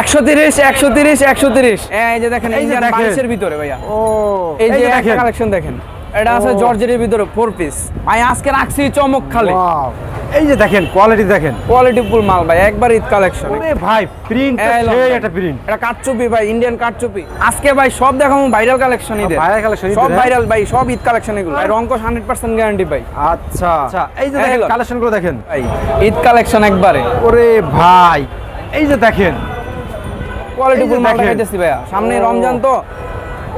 একশো তিরিশ একশো তিরিশ একশো তিরিশ। এই যে দেখেন এই যে ভিতরে ভাইয়া। ও এই যে একটা কালেকশন দেখেন। এটা আছে ও। জর্জেটের ভিতরে ফোর পিস ভাই আজকে রাখছি চমক খালি। এই যে দেখেন কোয়ালিটি দেখেন। কোয়ালিটি ফুল মাল ভাই একবার ঈদ কালেকশন ভাই প্রিন্ট সেই প্রিন্ট এটা কাটচুপি ভাই ইন্ডিয়ান কাটচুপি আজকে ভাই সব দেখাবো ভাইরাল কালেকশন ঈদের। সব হ্যাঁ? ভাইরাল ভাই সব ঈদ কালেকশন এগুলো। ভাই রঙ্কশ 100% গ্যারান্টি ভাই। আচ্ছা। আচ্ছা এই যে দেখেন কালেকশনগুলো দেখেন। ভাই ঈদ কালেকশন একবারে। ওরে ভাই এই যে দেখেন। কোয়ালিটি এই যে মাল দেখাইতেছি ভাইয়া। সামনে রমজান তো।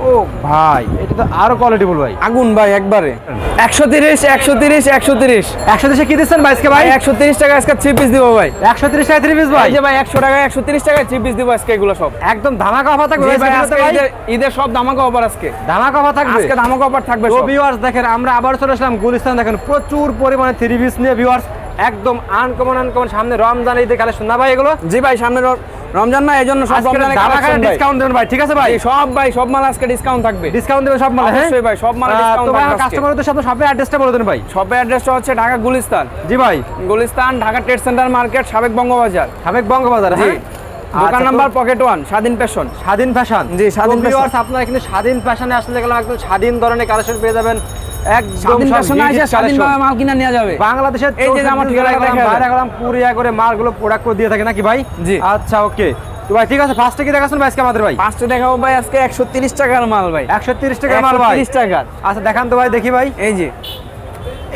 ও ভাই এটা তো আরও কোয়ালিটি বল ভাই। আগুন ভাই একবারে। একশো তিরিশ একশো তিরিশ একশো তিরিশ। একশো দেশে কি দিচ্ছেন ভাইসকে ভাই? ভাই একশো তিরিশ টাকা আজকে থ্রি পিস দিব ভাই। একশো তিরিশ টাকা থ্রি পিস ভাই। এই যে ভাই একশো টাকা একশো তিরিশ টাকায় থ্রি পিস দিব আজকে এগুলো সব। একদম ধামাকা অফার থাকবে ভাই ভাই আজকে আজকে ঈদের- সব ধামাকা অফার আজকে। ধামাকা অফার থাকবে। আজকে ধামাকা অফার থাকবে সব। ভিউয়ার্স দেখেন আমরা আবার চলে আসলাম গুলিস্তান। দেখেন প্রচুর পরিমাণে থ্রি পিস নিয়ে ভিউয়ার্স একদম আনকমন আনকমন সামনে রমজান ঈদের কালেকশন না ভাই এগুলো? জি ভাই সামনে রমজান না এই জন্য সব রমজানের ধামাকা ডিসকাউন্ট দেবেন ভাই ঠিক আছে ভাই? সব ভাই সব মাল আজকে ডিসকাউন্ট থাকবে। ডিসকাউন্ট দেবেন সব মালে হ্যাঁ? ভাই, সব মালে তো থাকবে কাস্টমারদের সাথে শপের অ্যাড্রেসটা বলে দেন ভাই। শপের অ্যাড্রেসটা হচ্ছে ঢাকা গুলিস্তান। জি ভাই। Gulistan Dhaka trade centre market সাবেক বঙ্গবাজার। সাবেক বঙ্গবাজার হ্যাঁ? দোকান আচ্ছা, number pocket one Swadhin fashion Swadhin fashion জি, স্বাধীন। ভিউয়ার্স আপনারা কিন্তু স্বাধীন ফ্যাশনে আসলে গেলাম একদম স্বাধীন ধরনের কালেকশন পেয়ে যাবেন। একদম। মাল কিনা নেওয়া যাবে। বাংলাদেশের এই যে আমার ঠিকানা বাইরে গেলাম কুরিয়া করে মালগুলো প্রোডাক্ট করে দিয়ে থাকে নাকি ভাই? জি। আচ্ছা ওকে তো ভাই ঠিক আছে ফার্স্টে কি দেখাচ্ছেন ভাই আজকে আমাদের ভাই? পাঁচটা দেখাবো ভাই আজকে একশো তিরিশ টাকার মাল ভাই। একশো তিরিশ টাকা মাল ভাই? টাকার। আচ্ছা দেখান তো ভাই দেখি ভাই। এই যে।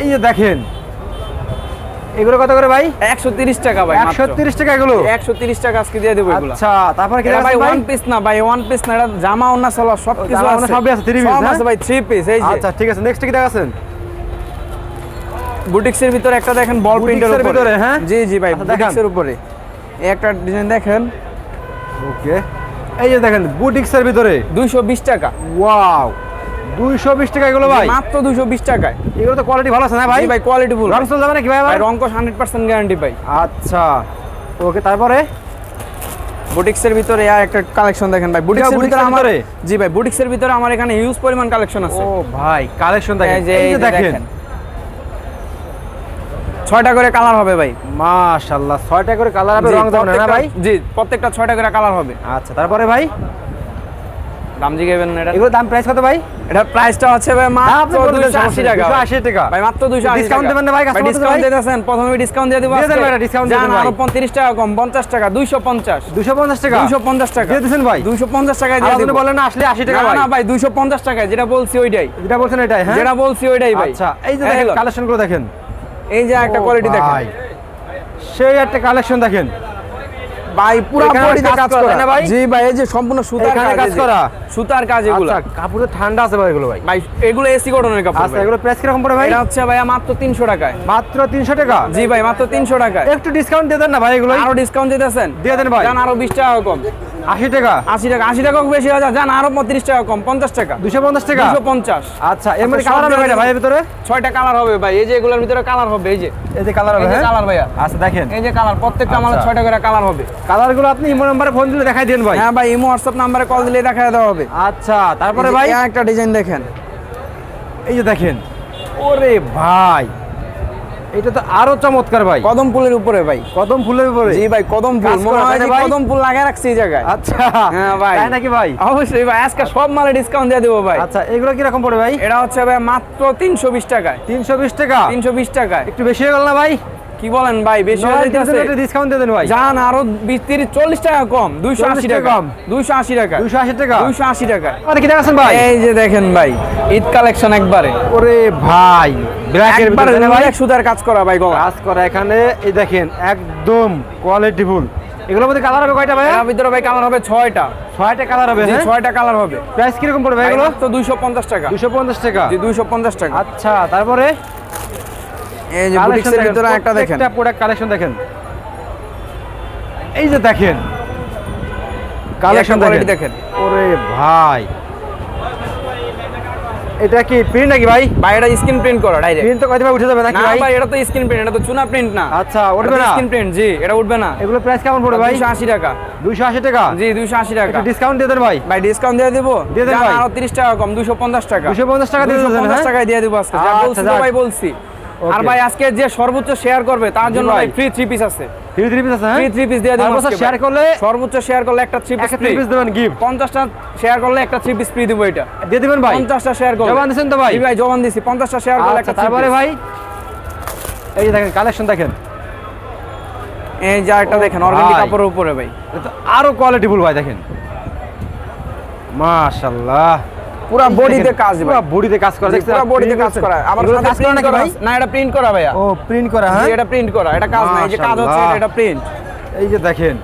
এই যে দেখেন এগুলো কত করে ভাই? একশো তিরিশ টাকা ভাই একশো তিরিশ টাকা এগুলো? একশো তিরিশ টাকা আজকে দিয়ে দেবো এগুলো। আচ্ছা তারপরে কি ভাই ওয়ান পিস না ভাই ওয়ান পিস না এটা জামা ওন্না সালোয়ার সব কিছু আছে। আছে, three piece, সব হ্যাঁ? আছে ভাই থ্রি পিস এই যে। আচ্ছা ঠিক আছে নেক্সট কি দেখাচ্ছেন? বুটিক্সের ভিতরে একটা দেখেন বল প্রিন্টের এর ভিতরে, হ্যাঁ? জি জি ভাই আচ্ছা, বুটিক্সের উপরে। একটা ডিজাইন দেখেন। ওকে এই যে দেখেন বুটিক্সের ভিতরে। 220 টাকা। ওয়াও দুইশো বিশ টাকা এগুলো ভাই? মাত্র 220 টাকায়। এগুলো তো কোয়ালিটি ভালো আছে না ভাই? ভাই কোয়ালিটি ফুল রং চলে যাবে নাকি ভাই ভাই আবার? 100% গ্যারান্টি ভাই। আচ্ছা। ওকে তারপরে? বুটিক্সের ভিতরে আর একটা কালেকশন দেখেন ভাই। বুটিক্সের ভিতরে আমার জি ভাই বুটিক্সের ভিতরে আমার এখানে হিউজ পরিমাণ কালেকশন আছে। ও ভাই কালেকশন দেখেন। এই যে দেখেন। ছয়টা করে কালার হবে ভাই। মাশাআল্লাহ ছয়টা করে কালার হবে রং যাবে না ভাই? জি প্রত্যেকটা ছয়টা করে কালার হবে। আচ্ছা তারপরে ভাই? দাম এটা এগুলো দাম প্রাইস কত ভাই? এটা প্রাইসটা হচ্ছে ভাই মাত্র 280 টাকা। 280 টাকা। ভাই মাত্র 280 Discount দেবেন না ভাই, দের ডিসকাউন্ট দিতেছেন প্রথমে ডিসকাউন্ট দিয়ে দিব দিয়ে দেন ভাই, দিয়ে দেন আরও 35 টাকা কম 50 টাকা 250 দুশো পঞ্চাশ টাকা? 250 টাকা। দিয়ে ভাই। 250 টাকায় আর দিয়ে আপনি বলেন না আসলে আশি টাকা ভাই। না ভাই 250 টাকায় যেটা বলছি ওইটাই। যেটা বলছেন এটাই হ্যাঁ? যেটা বলছি ওইটাই ভাই। আচ্ছা এই যে দেখেন কালেকশনগুলো দেখেন। এই যে একটা কোয়ালিটি দেখেন। সেই একটা কালেকশন দেখেন। ভাই পুরো বডিতে কাজ করা, না ভাই? জি ভাই এই যে সম্পূর্ণ সুতার কাজ করা? সুতার কাজ এগুলো। আচ্ছা কাপড়ে ঠান্ডা আছে ভাই এগুলো ভাই। ভাই এগুলো এসি কটনের কাপড় আচ্ছা। এগুলো প্রাইস কীরকম পড়ে ভাই? এটা হচ্ছে ভাই মাত্র 300 টাকায়। মাত্র তিনশো টাকা? জি ভাই মাত্র 300 টাকায়। একটু ডিসকাউন্ট দিয়ে দেন না ভাই এগুলো। আরও ডিসকাউন্ট দিতেছেন? দিয়ে দেন ভাই। জান আরও 20 টাকা কম। আশি টাকা? 80 টাকা 80 টাকা বেশি হয়ে জান আরও 35 টাকা কম 50 টাকা। দুশো পঞ্চাশ টাকা? 250 আচ্ছা এর মধ্যে কালার হবে ভাই ভিতরে? ছয়টা কালার হবে ভাই। এই যে এগুলোর ভিতরে কালার হবে এই যে। এই যে কালার হবে যে হ্যাঁ? কালার ভাইয়া। আচ্ছা দেখেন। এই যে কালার প্রত্যেকটা মালের আচ্ছা। ছয়টা করে কালার হবে। কালারগুলো আপনি ইমো নাম্বারে ফোন দিলে দেখাই দেন ভাই। হ্যাঁ ভাই ইমো হোয়াটসঅ্যাপ নাম্বারে কল দিলে দেখা দেওয়া হবে। আচ্ছা তারপরে ভাই? একটা ডিজাইন দেখেন। এই যে দেখেন। ওরে ভাই এটা তো আরও চমৎকার ভাই। কদম ফুলের উপরে ভাই। কদম ফুলের উপরে? জি ভাই কদম ফুল। মনে হয়? কদম ফুল লাগিয়ে রাখছি এই জায়গায়। আচ্ছা। হ্যাঁ ভাই। তাই নাকি ভাই? অবশ্যই ভাই আজকে সব মালে ডিসকাউন্ট দিয়ে দেবো ভাই। আচ্ছা এগুলো কি রকম পড়ে ভাই? এটা হচ্ছে ভাই মাত্র তিনশো বিশ টাকায়। তিনশো বিশ টাকা? তিনশো বিশ টাকায়। একটু বেশি হয়ে গেল না ভাই? কি বলেন ভাই বেশি হয়ে যাইতেছে। ডিসকাউন্ট দেন ভাই। জান আরও বিশ তিরিশ চল্লিশ টাকা কম দুইশো 40 আশি টাকা। টাকা কম। দুইশো আশি টাকা। দুশো আশি টাকা। দুইশো আশি টাকা। কি দেখাচ্ছেন ভাই? এই যে দেখেন ভাই ঈদ কালেকশন একবারে। ওরে ভাই ব্ল্যাকের ভিতরে ভাই ভাই। সুতার কাজ করা ভাই গলা। কাজ করা এখানে এই দেখেন একদম কোয়ালিটি ফুল এগুলোর মধ্যে কালার হবে কয়টা ভাই এর ভিতরে ভাই কালার হবে ছয়টা। ছয়টা কালার হবে হ্যাঁ? ছয়টা কালার হবে। প্রাইস কীরকম পড়বে এগুলো? তো দুইশো পঞ্চাশ টাকা। দুশো পঞ্চাশ টাকা। জি দুইশো পঞ্চাশ টাকা। আচ্ছা তারপরে? এই যে বুটিক্সের ভিতরে একটা দেখেন। একটা প্রোডাক্ট কালেকশন দেখেন। এই যে দেখেন। কালেকশন দেখেন। দেখেন। ওরে ভাই। এটা কি প্রিন্ট নাকি ভাই? ভাই এটা স্ক্রিন প্রিন্ট করা ডাইরেক্ট প্রিন্ট তো কয়টা ভাই উঠে যাবে নাকি ভাই? ভাই এটা তো স্ক্রিন প্রিন্ট এটা তো চুনা প্রিন্ট না। আচ্ছা উঠবে না? স্ক্রিন প্রিন্ট জি এটা উঠবে না। এগুলো প্রাইস কেমন পড়বে ভাই? দুইশো আশি টাকা। দুইশো আশি টাকা? জি দুইশো আশি টাকা। একটু ডিসকাউন্ট দিয়ে দেন ভাই। ভাই ডিসকাউন্ট দিয়ে দিব? দিয়ে দেন ভাই। 30 টাকা কম 250 টাকা। 250 টাকা দিয়ে দেন, 250 হ্যাঁ? টাকায় দিয়ে দিব আজকে। যা আচ্ছা, বলছি ভাই বলছি। আর ভাই আজকে যে সর্বোচ্চ শেয়ার করবে তার জন্য ভাই। ফ্রি থ্রি পিস আছে। থ্রি থ্রি পিস আছে ফ্রি থ্রি পিস দিয়ে দেবো শেয়ার করলে সর্বোচ্চ শেয়ার করলে একটা থ্রি পিস থ্রি পিস দেবেন গিফট পঞ্চাশটা শেয়ার করলে একটা থ্রি পিস ফ্রি দেবো এটা। দিয়ে দিবেন ভাই। পঞ্চাশটা শেয়ার করলে। জবান দিছেন তো ভাই? ভাই জবান দিছি। পঞ্চাশটা শেয়ার করলে আচ্ছা একটা তারপরে ভাই এই যে দেখেন কালেকশন দেখেন। এই যে একটা দেখেন অর্গানিক কাপড়ের উপরে ভাই। এটা তো আরও কোয়ালিটিফুল ভাই দেখেন। মাশাআল্লাহ। পুরো বডিতে কাজ ভাই। পুরো বডিতে কাজ করা দেখছেন? পুরো বডিতে কাজ করা। সাথে কাজ করা নাকি ভাই। না এটা প্রিন্ট করা ভাইয়া। ও প্রিন্ট করা হ্যাঁ? এটা প্রিন্ট করা এটা কাজ না এই যে কাজ হচ্ছে এটা প্রিন্ট এই যে দেখেন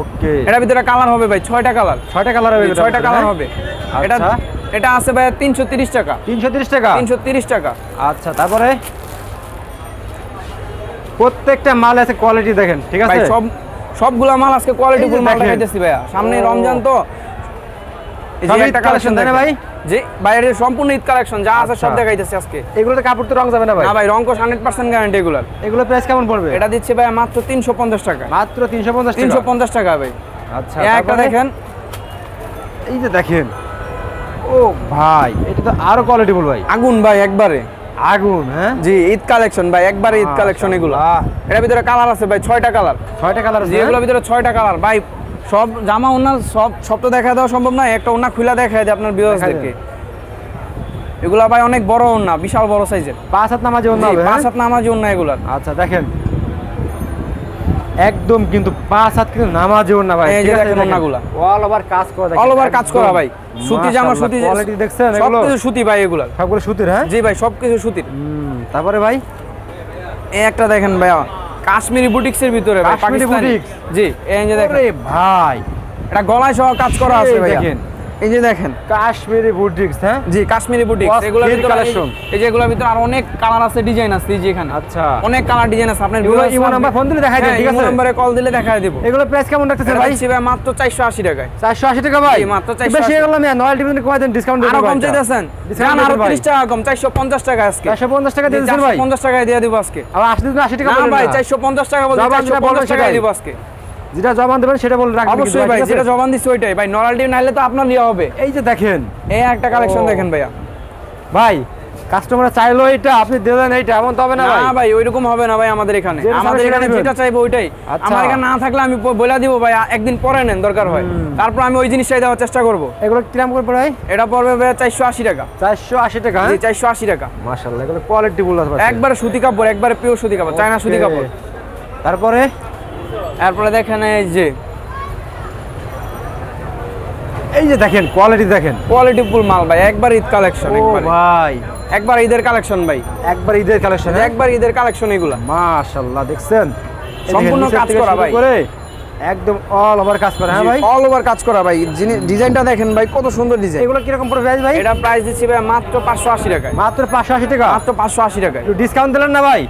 ওকে। এটার ভিতরে কালার হবে ভাই ছয়টা কালার ছয়টা কালার হবে ছয়টা কালার হবে। এটা আচ্ছা। এটা আছে ভাই তিনশো তিরিশ টাকা। 330 টাকা? তিনশো তিরিশ টাকা। আচ্ছা তারপরে? প্রত্যেকটা মাল আছে কোয়ালিটি দেখেন ঠিক আছে? সব সবগুলা মাল আজকে কোয়ালিটি ফুল মাল দেখাইতেছি ভাইয়া। সামনে রমজান তো একটা কালেকশন তাই না ভাই? জি বাইরে সম্পূর্ণ ঈদ কালেকশন যা আছে সব আচ্ছা। দেখাইতেছি আজকে। এগুলোতে কাপড় তো রং যাবে না ভাই? না ভাই রঙ্কশ হান্ড্রেড পার্সেন্ট গ্যারান্টি এগুলার এগুলো। প্রাইস কেমন পড়বে? এটা দিচ্ছে ভাই মাত্র তিনশো পঞ্চাশ টাকা। মাত্র 350 টাকা? পঞ্চাশ টাকা ভাই। আচ্ছা একটা দেখেন। এই যে দেখেন। ও ভাই এটা তো আরও কোয়ালিটিফুল ভাই। আগুন ভাই একবারে। আগুন হ্যাঁ? জি ঈদ কালেকশন ভাই একবারে ঈদ কালেকশন এগুলো। মাশাআল্লাহ। এটার ভিতরে কালার আছে ভাই ছয়টা কালার ছয়টা কালার আছে এগুলোর ভিতরে ছয়টা কালার ভাই সব জামা ওনার সব সব তো দেখা দেওয়া সম্ভব নয় একটা ওনা খুলে দেখা দেয় আপনার বিওয়াসদেরকে এগুলা ভাই অনেক বড় ওনা বিশাল বড় সাইজের পাঁচ হাত নামাজে অন্য হবে পাঁচ হ্যাঁ? হাত নামাজি ওনা এগুলার আচ্ছা দেখেন। একদম কিন্তু পাঁচ হাত কিন্তু নামাজে না ভাই এই যে দেখেন ওড়নাগুলা। অল ওভার কাজ করা দেখেন। অল ওভার কাজ করা ভাই। সুতি জামা সুতি কোয়ালিটি দেখছেন সব এগুলো? কিছু সুতি ভাই এগুলা। সবগুলো সুতির হ্যাঁ? জি ভাই সব কিছু সুতির। হুম, তারপরে ভাই? এই একটা দেখেন ভাই কাশ্মীরি বুটিক্সের ভিতরে ভাই কাশ্মীরি বুটিক্স? জি এই যে দেখেন ভাই এটা গলায় সহ কাজ করা আছে ভাই দেখেন। এই যে দেখেন। কাশ্মীরি বুটিক্স হ্যাঁ? জি কাশ্মীরি বুটিক Wasp এগুলোর gate এই যে এগুলোর ভিতরে আর অনেক কালার আছে ডিজাইন আছে যে এখানে। আচ্ছা। অনেক কালার ডিজাইন আছে আপনার এগুলো ইমো নাম্বার ফোন দিলে দেখাই দেন ঠিক আছে? নম্বরে কল দিলে দেখায় দেব। এগুলো প্রাইস কেমন রাখতেছেন ভাই? ভাই মাত্র 480 টাকায়। চারশো আশি টাকা ভাই? মাত্র 480 বেশি হয়ে গেল আমি নয় টিভি কমাই দেন ডিসকাউন্ট আরও কম চাইতেছেন? জান আরও 30 টাকা কম 450 টাকা আজকে। চারশো পঞ্চাশ টাকা দিয়ে দিচ্ছেন ভাই? 450 টাকায় দিয়ে দিব আজকে। আবার আশি দিন আশি টাকা না ভাই 450 টাকা বলবেন 450 টাকায়। দিব আজকে। যেটা জবান দেবেন সেটা বলে রাখবেন অবশ্যই ভাই যেটা জবান ওইটাই। ভাই নাইলে তো আপনার লিয়া হবে। এই যে দেখেন। এই একটা কালেকশন দেখেন ভাইয়া। ভাই কাস্টমার চাইলো এটা আপনি দিলেন এইটা এমন হবে না না ভাই। ভাই ওইরকম হবে না ভাই আমাদের এখানে। আমাদের এখানে যেটা চাইব ওইটাই। আচ্ছা। আমার এখানে না থাকলে আমি বলে দিব ভাই একদিন পরে নেন দরকার হয়। তারপর আমি ওই জিনিসটাই দেওয়ার চেষ্টা করব। এগুলো কিরাম করে ভাই? এটা পড়বে ভাই চারশো আশি টাকা। চারশো আশি টাকা জি চারশো আশি টাকা। মাসাল্লাহ এগুলো কোয়ালিটি বলে একবারে সুতি কাপড় একবারে পিওর সুতি কাপড় চায়না সুতি কাপড়। তারপরে? তারপরে দেখেন এই যে। এই যে দেখেন কোয়ালিটি দেখেন। কোয়ালিটি ফুল মাল ভাই একবার ঈদ কালেকশন একবার। ভাই। একবার ঈদের কালেকশন ভাই। একবার ঈদের কালেকশন একবার ঈদের কালেকশন এগুলা। মাশাআল্লাহ দেখছেন? সম্পূর্ণ কাজ করা ভাই। করে একদম অল ওভার কাজ করা হ্যাঁ ভাই? অল ওভার কাজ করা ভাই। ডিজাইনটা দেখেন ভাই কত সুন্দর ডিজাইন এগুলো কীরকম পড়বে ভাই? এটা প্রাইস দিচ্ছি ভাই মাত্র পাঁচশো আশি টাকায়। মাত্র পাঁচশো আশি টাকা। মাত্র পাঁচশো আশি টাকায়। একটু ডিসকাউন্ট দিলেন না ভাই?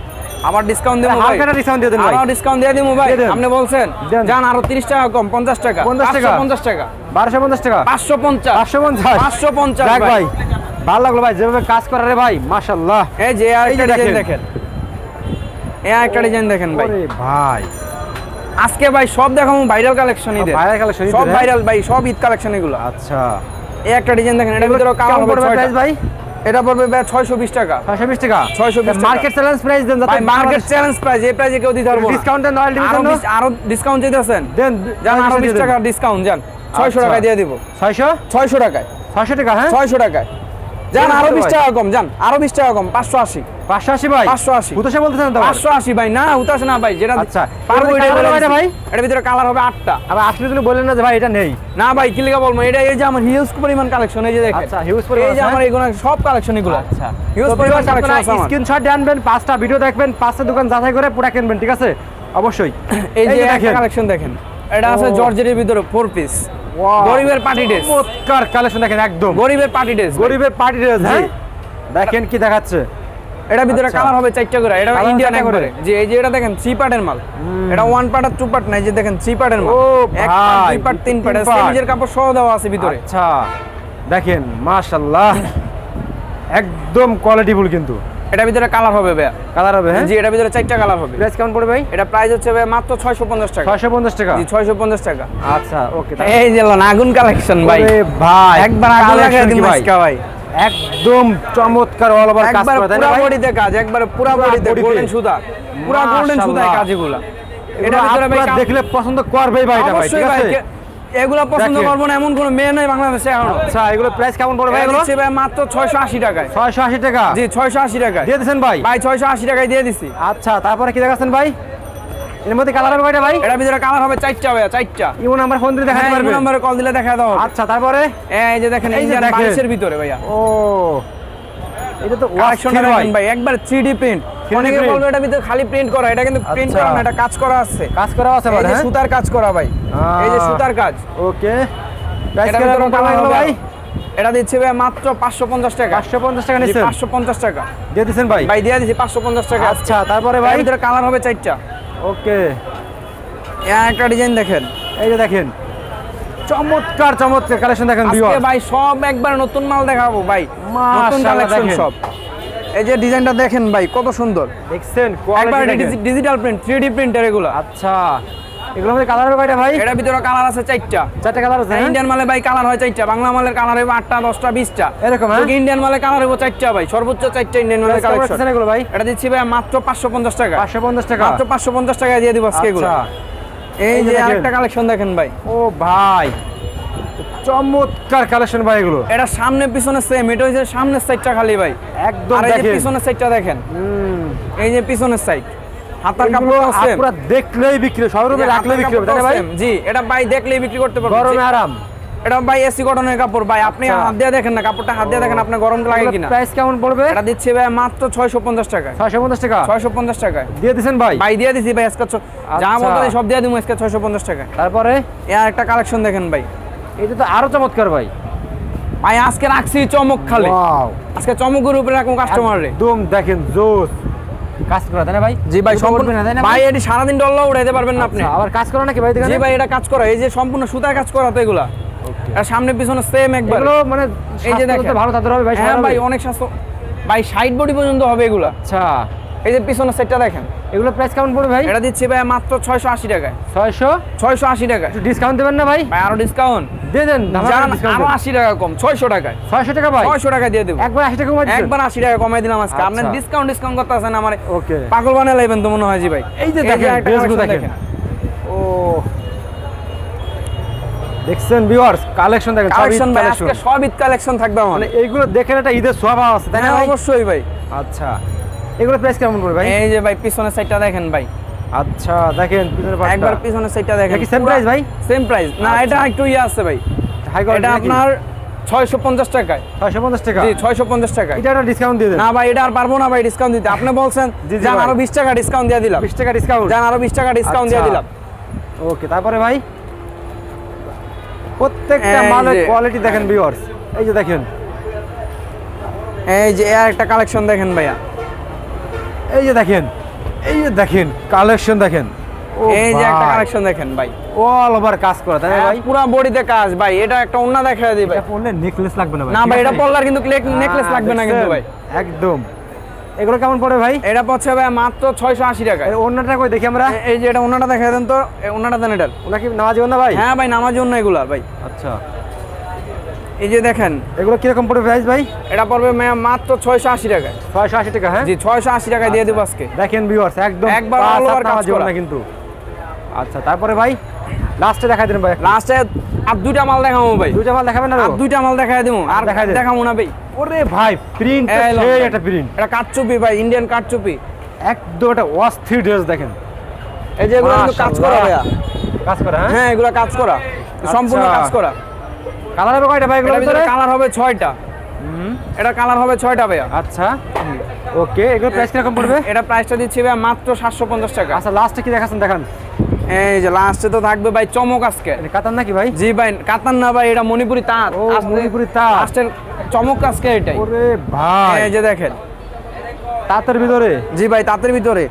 আবার ডিসকাউন্ট দেবো ভাই হালকা ডিসকাউন্ট দিয়ে দেন ভাই। আরও ডিসকাউন্ট দিয়ে দিবো ভাই আপনি বলছেন। যান আরও 30 টাকা কম 50 টাকা। 50 টাকা? 50 টাকা। বারোশো পঞ্চাশ টাকা? 550 পাঁচশো পঞ্চাশ? 550 যাক ভাই। ভালো লাগল ভাই যেভাবে কাজ করা রে ভাই মাশাল্লাহ এই যে আর একটা ডিজাইন দেখেন। এই একটা ডিজাইন দেখেন ভাই। ওরে ভাই। আজকে ভাই সব দেখাবো ভাইরাল কালেকশন ঈদের। ভাইরাল কালেকশন সব ভাইরাল ভাই সব ঈদ কালেকশন এগুলো। আচ্ছা। এই একটা ডিজাইন দেখেন এটা ভিতরে কালার কেমন হবে প্রাইস ভাই? এটা পড়বে ভাই 620 টাকা। ছয়শো বিশ টাকা? 620 টাকা। মার্কেট চ্যালেঞ্জ প্রাইস দেন যাতে মার্কেট চ্যালেঞ্জ প্রাইস এই প্রাইসে কেউ দিতে পারব ডিসকাউন্ট দেন আরও ডিভিশন আরও ডিসকাউন্ট দিতেছেন? দেন জান আরও 20 টাকা ডিসকাউন্ট জান 600 আচ্ছা। টাকা দিয়ে দিব। ছয়শো? 600 টাকায়। ছয়শো টাকা হ্যাঁ? 600 টাকায়। যান আরও আছে 20 ভাই। টাকা কম যান আরও 20 টাকা কম 580 পাঁচশো আশি ভাই? 580 হুতোষে বলতেছেন তো? আবার? 580 ভাই না উতাস না ভাই যেটা আচ্ছা। পারব না ভাই? ভিতরে কালার হবে আটটা। আবার আসলে তুমি না যে ভাই এটা নেই। না ভাই কি লিখা বলব? এটা এই যে আমার হিউজ পরিমাণ কালেকশন এই যে দেখেন। আচ্ছা, huge পরিমাণ এই যে আমার এগুলো সব কালেকশন এগুলো। আচ্ছা। হিউজ পরিমাণ কালেকশন আছে আমার। স্ক্রিনশট আনবেন পাঁচটা ভিডিও দেখবেন পাঁচটা দোকান যাচাই করে পুরা কিনবেন ঠিক আছে? অবশ্যই। এই যে কালেকশন দেখেন। এটা আছে। জর্জেটের ভিতরে ফোর পিস. গরিবের পার্টি ড্রেস চমৎকার কালেকশন দেখেন একদম। গরিবের পার্টি ড্রেস গরিবের পার্টি ড্রেস হ্যাঁ? দেখেন কি দেখাচ্ছে। এটা ভিতরে আচ্ছা। কালার হবে চারটা করে। এটা ইন্ডিয়ান? একবারে। যে এই যে এটা দেখেন থ্রি পার্টের মাল। এটা ওয়ান পার্ট আর টু পার্ট নাই যে দেখেন থ্রি পার্টের মাল। এক পার্ট দুই পার্ট তিন পার্ট। সেমিজের কাপড় সহ দেওয়া আছে ভিতরে। আচ্ছা। দেখেন মাশাআল্লাহ। একদম কোয়ালিটিফুল কিন্তু। এটা ভিতরে কালার হবে ভাইয়া। কালার হবে হ্যাঁ? জি এটা ভিতরে চারটা কালার হবে। প্রাইস কেমন পড়বে ভাই? এটা প্রাইস হচ্ছে ভাই মাত্র 650 টাকা। ছয়শো পঞ্চাশ টাকা? জি 650 টাকা। আচ্ছা ওকে এই যে লন আগুন কালেকশন ভাই ভাই একবার আগুন collection দিন ভাই? ভাই। একদম চমৎকার অল ওভার কাজ করা তাই না পুরা ভাই? বডিতে কাজ একবার পুরা বডিতে গোল্ডেন সুতা। পুরা গোল্ডেন সুতায় মাশাআল্লাহ। কাজ এগুলা এটা ভিতরে ভাই দেখলে পছন্দ করবেই ভাই এটা ভাই ঠিক ভাই আছে এগুলা পছন্দ করব না এমন কোনো মেয়ে নেই বাংলাদেশে এখনও। আচ্ছা এগুলো প্রাইস কেমন পড়বে ভাই এগুলো? ভাই মাত্র ছয়শো আশি টাকায়। ছয়শো আশি টাকা? জি দিয়ে দিচ্ছেন ভাই? ভাই ছয়শো আশি টাকায় দিয়ে দিছি। আচ্ছা তারপরে কি দেখাচ্ছেন ভাই? এর মধ্যে কালার হবে কয়টা ভাই? ভিতরে কালার হবে চারটা ভাইয়া চারটা। ইমো নাম্বার ফোন দিয়ে দেখাতে হ্যাঁ পারবে নাম্বারে কল দিলে দেখা দাও আচ্ছা তারপরে? এই যে দেখেন এই যে। ভিতরে ভাইয়া। ও এটা তো ভাই একবার 3D প্রিন্ট। 3D অনেকে বলবে এটার ভিতরে খালি প্রিন্ট করা এটা কিন্তু প্রিন্ট আচ্ছা। করা না এটা কাজ করা আছে। কাজ করা আছে ভাই হ্যাঁ সুতার কাজ করা ভাই এই যে সুতার কাজ। ওকে। প্রাইস হবে ভাই? এটা দিচ্ছে ভাই মাত্র 550 টাকা। 550 টাকা নিচ্ছেন 550 টাকা। দিয়ে দিচ্ছেন ভাই? ভাই দিয়ে দিছি 550 টাকা। আচ্ছা তারপরে ভাই? ভিতরে কালার হবে চারটা। ওকে। একটা ডিজাইন দেখেন। এই যে দেখেন। চমৎকার চমৎকার কালেকশন দেখেন আজকে ভাই সব একবার নতুন মাল দেখাবো ভাই। নতুন কালেকশন সব। এই যে ডিজাইনটা দেখেন ভাই কত সুন্দর। দেখছেন quality digital print 3D printer এগুলো। আচ্ছা এগুলোর মধ্যে কালার হবে কয়টা ভাই? এটার ভিতরে কালার আছে চারটা। চারটে কালার আছে হ্যাঁ? ইন্ডিয়ান মালে ভাই কালার হয় চারটা বাংলা মালের কালার হবে আটটা দশটা বিশটা। এরকম, হ্যাঁ? ইন্ডিয়ান মালে কালার হবে চারটা ভাই সর্বোচ্চ চারটা ইন্ডিয়ান মালের কালেকশন এগুলো ভাই? এটা দিচ্ছি ভাই মাত্র পাঁচশো পঞ্চাশ টাকা। 550 টাকা। মাত্র পাঁচশো পঞ্চাশ টাকা দিয়ে দিব আজকে এগুলো। আচ্ছা। এই যে আরেকটা কালেকশন দেখেন ভাই। ও ভাই চমৎকার কালেকশন ভাই এগুলো এটা সামনে পিছনে সেম এটা হচ্ছে সামনের সাইডটা খালি ভাই। একদম আর এই যে পিছনের সাইডটা দেখেন। হুম। এই যে পিছনের সাইড হাতার কাপড় আছে পুরো দেখলেই বিক্রি শোরুমে রাখলেই বিক্রি হবে তাই ভাই? জি এটা ভাই দেখলেই বিক্রি করতে পারবেন। গরমে আরাম। এটা ভাই এসি কটনের কাপড় ভাই। আপনি আচ্ছা। হাত দিয়ে দেখেন না কাপড়টা হাত দিয়ে দেখেন আপনার গরম লাগে কিনা। প্রাইস কেমন পড়বে? এটা দিচ্ছি ভাই মাত্র ছয়শো পঞ্চাশ টাকা ছয়শো পঞ্চাশ টাকা? ছয়শো পঞ্চাশ টাকায়। দিয়ে দিচ্ছেন ভাই? ভাই দিয়ে দিছি ভাই আজকে যা আচ্ছা। বলতে সব দিয়ে দিব আজকে ছয়শো পঞ্চাশ টাকা তারপরে? এর একটা কালেকশন দেখেন ভাই। এটা তো আরও চমৎকার ভাই। ভাই আজকে রাখছি চমক খালি। আজকে চমকের উপরে রাখুন কাস্টমার রে। একদম দেখেন জোস। কাজ করা তাই না ভাই? জি ভাই সম্পূর্ণ না ভাই এটি সারাদিন ডল্লা উঠাইতে পারবেন না আপনি। আচ্ছা, আবার কাজ করা নাকি ভাই জি ভাই এটা কাজ করা। এই যে সম্পূর্ণ সুতার কাজ করা তো এগুলা। সামনে পিছনে সেম একবার। মানে এই যে দেখেন। ভালো তাদের হবে ভাই হ্যাঁ ভাই অনেক স্বাস্থ্য ভাই সাইড বডি পর্যন্ত হবে এগুলা। আচ্ছা। এই যে পিছনের সেটটা দেখেন। এগুলো প্রাইস কেমন পড়বে ভাই? এটা দিচ্ছি ভাই মাত্র ছয়শো আশি টাকায়। ছয়শো? ছয়শো আশি একটু ডিসকাউন্ট দেবেন না ভাই? ভাই আরও ডিসকাউন্ট দিয়ে দেন আরও আশি টাকা কম ছয়শো টাকায়। ছয়শো টাকা ভাই? ছয়শো টাকা দিয়ে দেবো। একবার আশি টাকা? একবার আশি টাকা কমাই দিলাম আজকে। আপনার। ডিসকাউন্ট ডিসকাউন্ট করতে আছেন আমার ওকে পাগল লাইবেন তো মনে হয় জি ভাই। এই যে দেখেন দেখেন। ও দেখছেন ভিউয়ার্স কালেকশন দেখেন কালেকশন ভাই আজকে সব ঈদ কালেকশন থাকবে আমার। মানে এইগুলো দেখেন একটা ঈদের স্বভাব আছে তাই না হ্যাঁ, অবশ্যই ভাই। আচ্ছা এগুলো প্রাইস কেমন পড়বে ভাই? এই যে ভাই পিছনের সাইডটা দেখেন ভাই। আচ্ছা দেখেন পিছনের পাটটা একবার পিছনের সাইডটা দেখেন। কি same price ভাই? সেম প্রাইস না আচ্ছা। এটা একটু ইয়ে আছে ভাই। হাই এটা আপনার ছয়শো পঞ্চাশ টাকায়। ছয়শো পঞ্চাশ টাকা? জি ছয়শো পঞ্চাশ টাকায়। এটা একটা ডিসকাউন্ট দিয়ে দেন। না ভাই এটা আর পারব না ভাই ডিসকাউন্ট দিতে। আপনি বলছেন জি, জি যান ভাই। আরও বিশ টাকা ডিসকাউন্ট দিয়ে দিলাম। বিশ টাকা ডিসকাউন্ট যান আরও বিশ টাকা ডিসকাউন্ট দিয়ে আচ্ছা। দিলাম। ওকে তারপরে ভাই? প্রত্যেকটা মালের কোয়ালিটি দেখেন ভিউয়ার্স এই যে দেখেন। এই যে একটা কালেকশন দেখেন ভাইয়া। এই যে দেখেন এই যে দেখেন কালেকশন দেখেন। এই যে একটা কালেকশন দেখেন ভাই। অল ওভার কাজ করা তাই না ভাই? পুরো বডিতে কাজ ভাই এটা একটা অন্য দেখা দিই ভাই। এটা পরলে নেকলেস লাগবে না ভাই না ভাই এটা পড়লার কিন্তু নেকলেস হ্যাঁ, লাগবে না কিন্তু ভাই। একদম। এগুলো কেমন পড়ে ভাই? এটা পড়ছে ভাই মাত্র ছয়শো আশি টাকা অন্যটা কই দেখি আমরা? এই যে এটা অন্যটা দেখা দেন তো অন্যটা দেন এটার কি নামাজি না ভাই? হ্যাঁ ভাই নামাজ অন্য এগুলা ভাই। আচ্ছা। এই যে দেখেন এগুলো কীরকম পড়বে প্রাইস ভাই? এটা পড়বে মাত্র ছয়শো আশি টাকা ছয়শো আশি টাকা হ্যাঁ? জি ছয়শো আশি টাকায় দিয়ে দেবো আজকে। দেখেন ভিউয়ার্স একদম একবার কিন্তু। আচ্ছা তারপরে ভাই? লাস্টে দেখাই দিন ভাই। লাস্টে আর দুইটা মাল দেখাবো ভাই। দুইটা মাল দেখাবেন না আর দুইটা মাল দেখাই দেবো আর দেখাই। দেখাবো না ভাই। ওরে ভাই প্রিন্ট। একটা প্রিন্ট এটা কাঠচুপি ভাই ইন্ডিয়ান কাঠচুপি। একদম একটা অস্থির ড্রেস দেখেন। এই যে এগুলো কাজ করা ভাইয়া। কাজ করা হ্যাঁ? হ্যাঁ এগুলো কাজ করা। সম্পূর্ণ আচ্ছা। কাজ করা। কালার হবে কয়টা ভাই এটার ভিতরে? কালার হবে ছয়টা। এটা কালার হবে ছয়টা ভাইয়া। আচ্ছা। ওকে এগুলো প্রাইস কীরকম পড়বে? এটা প্রাইসটা দিচ্ছি ভাই মাত্র সাতশো পঞ্চাশ টাকা। আচ্ছা লাস্টে কি দেখাচ্ছেন? দেখান। এই যে লাস্টে তো থাকবে ভাই চমক আজকে। কাতান নাকি ভাই? জি ভাই কাতান না ভাই এটা মণিপুরি তাঁত। মণিপুরি তাঁত। লাস্টের চমক আজকে এটাই। ওরে ভাই। এই যে দেখেন। তাঁতের ভিতরে? জি ভাই তাঁতের ভিতরে।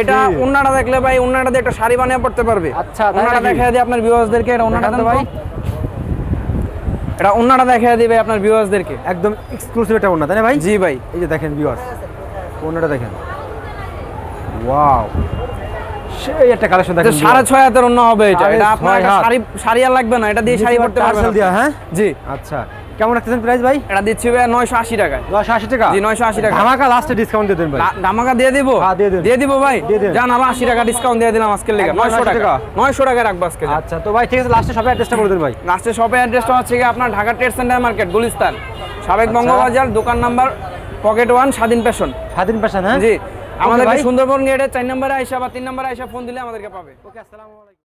এটা উন্নাটা দেখলে ভাই উন্নাটা দিয়ে একটা শাড়ি বানিয়ে পড়তে পারবে। আচ্ছা, উন্নাটা নাকি? দিই আপনার ভিউয়ার্সদেরকে এটা উন্নাটা ভাই। এটা উন্নাটা দেখাই দিবে আপনার ভিউয়ার্সদেরকে একদম এক্সক্লুসিভ একটা ওনা তাই না ভাই? জি ভাই। এই যে দেখেন ভিউয়ার্স ওনাটা দেখেন। ওয়াও একটা কালেকশন দেখেন সাড়ে ছয় হাতের অন্য হবে এটা। এটা আপনার। শাড়ি শাড়ি আর লাগবে না এটা দিয়ে শাড়ি পারবেন। দেওয়া হ্যাঁ? জি। আচ্ছা কেমন রাখতেছেন প্রাইস ভাই? এটা দিচ্ছি ভাই নয়শো আশি টাকায় নশো আশি টাকা? জি, 980 টাকা। ধামাকা লাস্টে ডিসকাউন্ট দিয়ে দেন ভাই। ধামাকা দিয়ে দিব? হ্যাঁ, দিয়ে দিন। দিয়ে দিব ভাই? দিয়ে দিন। জান আরও আশি টাকা ডিসকাউন্ট দিয়ে দিলাম আজকের লেগে। নয়শো টাকা। নয়শো টাকা রাখব আজকে। আচ্ছা তো ভাই ঠিক আছে লাস্টে সবাই অ্যাড্রেসটা বলে দেন ভাই। লাস্টে শপের অ্যাড্রেসটা হচ্ছে গিয়ে আপনার Dhaka trade centre market Gulistan. সাবেক আচ্ছা। বঙ্গবাজার দোকান number pocket one Swadhin fashion Swadhin fashion হ্যাঁ? জি। আমাদেরকে। সুন্দরবন গেটে চার নম্বরে আইসা বা তিন নম্বরে আইসা ফোন দিলে আমাদেরকে পাবে ওকে আসসালামু আলাইকুম